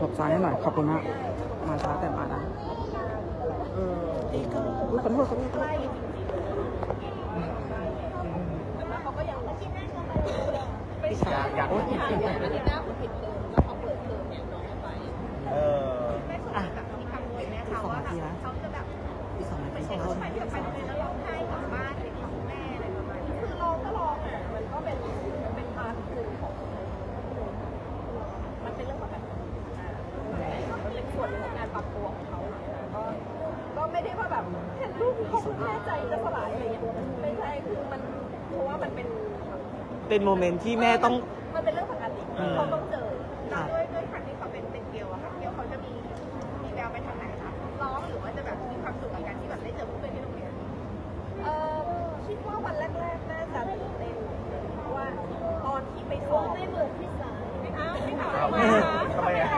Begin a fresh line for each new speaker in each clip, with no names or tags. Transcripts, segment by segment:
หลบซ้ายให้หน่อยขอบคุณมากมาช้าแต่มาได้เอออุ๊ยขอโทษขอโทษขอโทษ
เขาก็ยังไม่คิดได้ก็ไป
พี่ชายอยาก
อาทิตย์หน้าคุณปิดเทอมแล้วพอเปิดเทอมเนี่ยน้องไม่
เห็
น
ลูกเขาแม่ใจจะสลายอะไรอย่างเงี้ยไม่ใช่คือมันเพราะว่ามันเป็น
เป็นโมเมนต์ที่แม่ต้อง
มันเป็นเรื่องปกติ
อืม
เขาต้องเจอ
ครับ
ด้วยด้วยความที่เขาเป็นเป็นเกลียวอะค่ะเกลียวเขาจะมีมีแววไปทางไหนคะร้องหรือว่าจะแบบมีความสุขกับการที่แบบได้เจอเพื่อนที่โรงเรียนเอ่อคิดว่าวันแรกๆน่าจะตื่นเต้นเพราะว่าตอนที่ไปสอบไม่เหมือนพี่สายไม่เอาไม่เอา
ทำไมทำไมอะ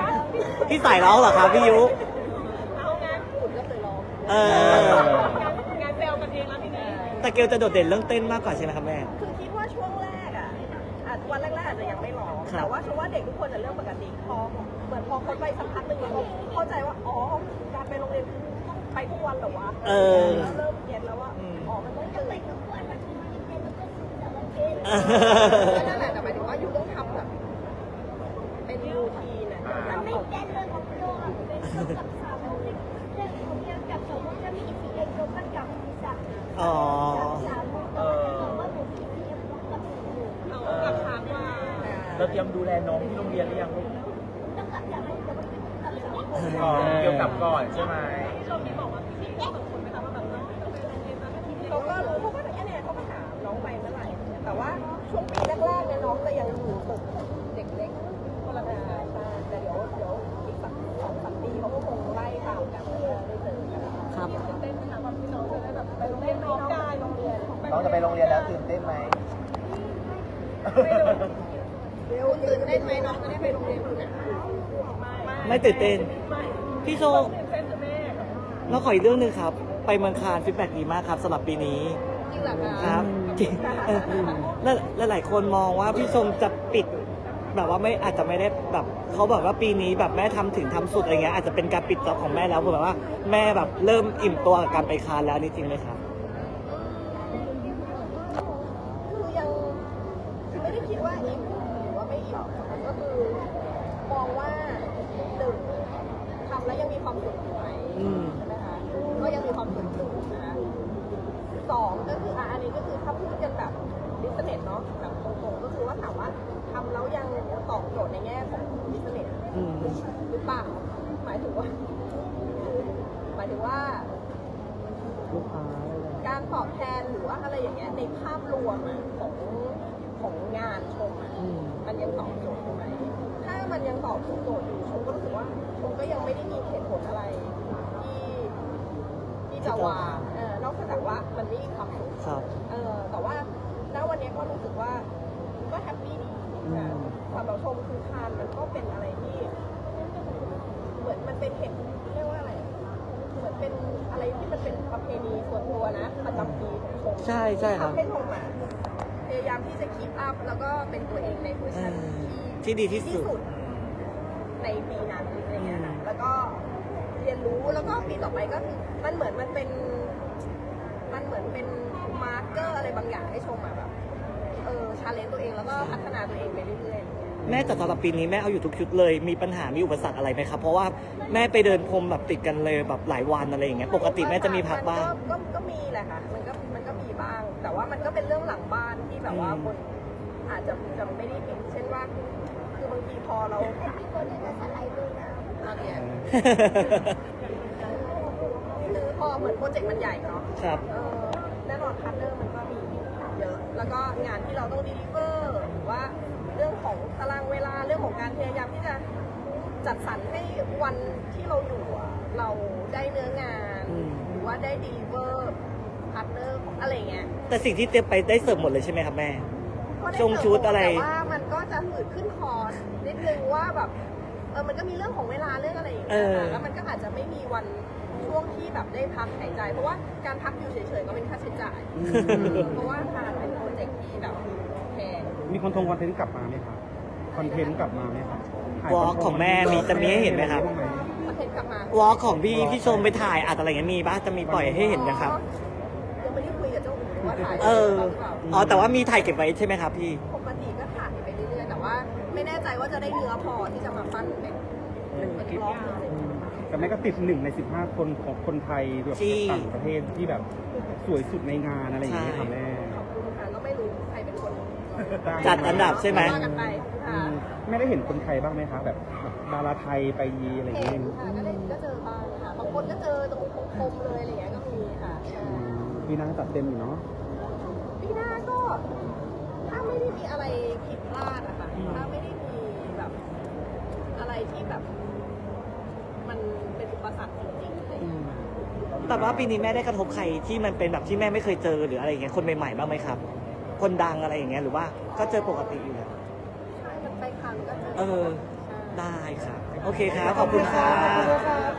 พี่สายร้องเหรอครับพี่ยุ
เอางานขุนก็เคยร้อง
เออ
งานงานเซลกันเองแล้วทีนี้
แต่เกลจะโดดเด่นเรื่องเต้นมากกว่าใช่ไหมครับแม่
คือคิดว่าช่วงแรกอะอาจวันแรกๆอาจจะยังไม่ร้อง
ครับ
แต่ว่าฉันว่าเด็กทุกคนจะเรื่องปกติพอเหมือนพอเขาไปสักพักหนึ่งแล้วเขาเข้าใจว่า อ๋อ การไปโรงเรียนคือต้องไปทุกวันเหรอวะ
เออ
เริ่มเก็ตแล้วว่า
อืม
อ๋อ มันต้องตื่น
เอ
ก็นั่นแหละแต่หมายถึงว่าอยู่ต้องทำแบบเป็นรูทีน อะการตอบ
อ๋อ
เออ
เอากับถามว่า
เราเตรียมดูแลน้องที่โรงเรียนหรือยังลูกอ๋อเกี่ยวกับก่อนใช่ไหม
ช่วงนี้บอกว่าพี่ๆก็บางคนไหมคะว่าแบบน้องไม่ต้องไปโรงเรียนนะทีนี้เขาก็รู้เขาก็เนี่ยเนี่ยเขาก็ถามน้องไปเมื่อไหร่แต่ว่าช่วงปีแรกๆเนี่ยน้องจะยังอยู่ตึก
ตื่นเต้นไหม
เดี๋ยวตื่นเต้นไหมน้องจะได้ไปโรงเรียนคุณอะ
ไม่ตื่นเต้น
ไม่
พี่โชค
ตื่นเต้นจะแม่
แล้วขออีกเรื่องหนึ่งครับ ไปเมืองคานฟีดแบ็ดีมากครับสำหรับปีนี้
จริงเหรอคะ
ครับจริงเออแล้วแล้วหลายคนมองว่าพี่ชมจะปิด แบบว่าไม่อาจจะไม่ได้แบบเขาบอกว่าปีนี้แบบแม่ทำถึงทำสุดอะไรเงี้ยอาจจะเป็นการปิดจ็อบของแม่แล้วคือแบบว่าแม่แบบเริ่มอิ่มตัวกับการไปคานแล้วนี่จริงไหมครับ
คือยังไม่ได้ คิดว่าอิ่มหรือว่าไม่อิ่มก็คือมองว่าหนึ่งทำแล้วยังมีความสุขอยู่ไหม
อืม
ใช่ไหมคะก็ยังมีความสุขอยู่นะสองก็คืออะอันนี้ก็คือถ้าพูดกันแบบบิสเนสเนาะแบบตรงๆก็คือว่าถามว่าทำแล้วยังตอบโจทย์ในแง่ของบิสเนส
อืม
หรือเปล่าหมายถึงว่าหมายถึงว่า
ลูกค้าอะไรอย่างเงี้ย
การตอบแทนหรือว่าอะไรอย่างเงี้ยในภาพรวมอะของ ของงานชมอะ
อืม
มันยังตอบโจทย์อยู่ไหมถ้ามันยังตอบโจทย์อยู่ชมก็รู้สึกว่าชมก็ยังไม่ได้มีเหตุผลอะไร ที่ที่จะวางเออนอกจากว่ามันไม่มีความสุข
ครับ
เออแต่ว่าณวันนี้ก็รู้สึกว่าก็แฮปปี้ดี
อืม
นะสำหรับชมคือทานมันก็เป็นอะไรที่ เหมือนมันเป็นเหตุเรียกว่าอะไรอะเหมือนเป็นอะไรที่มันเป็นประเพณีส่วนตัวนะประจำปีของชม
ใช่ใช่ครับ
ทำให้ชมอะพ ยายามที่จะคีปอัพแล้วก็เป็นตัวเองในเวอร์
เอ
ชัน
อ
ที่
ที่ดีที่สุด
ในปีนั้นอะไรเงี้ยค่ะ
อืม
แล้วก็เรียนรู้แล้วก็ปีต่อไปก็คือมันเหมือนมันเป็น มันเหมือนเป็นมาร์กเกอร์อะไรบางอย่างให้ชมอะแบบเออชาเลนตัวเองแล้วก็พัฒนาตัวเองไปเรื่อยๆอะไรเงี้ย
แม่แต่สำหรับปีนี้แม่เอาอยู่ทุกชุดเลย มีปัญหามีอุปสรรคอะไรไหมครับ เพราะว่าแม่ไปเดินพรมแบบติดกันเลยแบบหลายวันอะไรอย่างเงี้ยปกติแม่จะมีพักบ้าง
มันก็ก็มีแหละค่ะ มันก็มันก็มีบ้าง แต่ว่ามันก็เป็นเรื่องหลังบ้านที่แบบว่า
อืม
คนอาจจะจะไม่ได้เห็นเช่นว่า คือบางทีพอเราเอาเนี่ยคือพอเหมือนโปรเจกต์มันใหญ่เนาะ
ครับ
เออแน่นอนพาร์ทเนอร์มันก็มีเยอะ แล้วก็งานที่เราต้องดีลิเวอร์หรือว่าเรื่องของตารางเวลาเรื่องของการพยายามที่จะจัดสรรให้วันที่เราอยู่อะเราได้เนื้องาน
อืม
หรือว่าได้ดีลิเวอร์ พาร์ทเนอร์ของอะไรเงี้ย
แต่สิ่งที่เตรียมไปได้เสริมหมดเลยใช่ไหมครับแม่
ก็ไช
งชุดอะไร
แต่ว่ามันก็จะหืดขึ้นคอนิดนึงว่าแบบเออมันก็มีเรื่องของเวลาเรื่องอะไรอย่างเงี้ย
เออ
ค่ะแล้วมันก็อาจจะไม่มีวันช่วงที่แบบได้พักหายใจ เพราะว่าการพักอยู่เฉยๆก็เป็นค่าใช้จ่าย เพราะว่าทานเป็นโปรเจกต์ที่แบบแพง
มีคนทงคอนเทนต์กลับมาไหมครับคอนเทนต์กลับมาไหมครับถ่าย
วอล์กของแม่มีจะมีให้เห็นไหมครับา
ง
คอนเทนต์กลับมาว
อล์กของพี่พี่ชมไปถ่ายอัดอะไรเงี้ยมีป่ะจะมีปล่อยให้เห็นนะครับ
ยัง ไม่ได้คุยกับเจ้าหูว่าถ่าย
เออ
หรือเปล่า
อ๋อ แต่ว่ามีถ่ายเก็บไว้ใช่ไหมครับพี่
ปกติก็ถ่ายไปเรื่อยๆแต่ว่า ไม่แน่ใจว่าจะได้เนื้อพอที่จะมาปั้นเป็นเป็นบล็อกเลย
อืมแต่แม่ก็ติดหนึ่งใน 15 คนของคนไทยแบบ
ที่
ต่างประเทศที่แบบสวยสุดในงานอะไรอย่างเงี้ย
ใช่
ค่ะแม่
ขอบคุณค่ะก็ไม่รู้ใครเป็นคน
จัดอันดับใช่ไหม
ว่ากันไป
อื
ค่ะ
มแม่ได้เห็นคนไทยบ้างไหมคะแบบแบบดาราไทยไปยีอะไรอย่าง
เห็
เงี้
น
ย
ค่ะก็ได้ก็เจอบ้างค่ะบางคนก็เจอตรงคมๆเลยอะไรอย่างเงี้ยก็มีค่ะใช่
อืมปีหน้าจัดเต็มอยู่เนาะ
ปีหน้าก็ถ้าไม่ได้มีอะไรผิดพลาดอะค่ะถ้าไม่ได้มีแบบอะไรที่แบบ มันเป็นอุปสรรคจริงๆอะไรอย่างเงี้ย
แต่ว่าปีนี้แม่ได้กระทบใครที่มันเป็นแบบที่แม่ไม่เคยเจอหรืออะไรอย่างเงี้ยคนใหม่ๆบ้างไหมครับ คนดังอะไรอย่างเงี้ยหรือว่าก็เจอปกติอยู่แล้ว
ใช่มันไปครั้งก็เจอ
เออ
ใช่
ได้ครับ โอเคครับ ขอบคุณครับ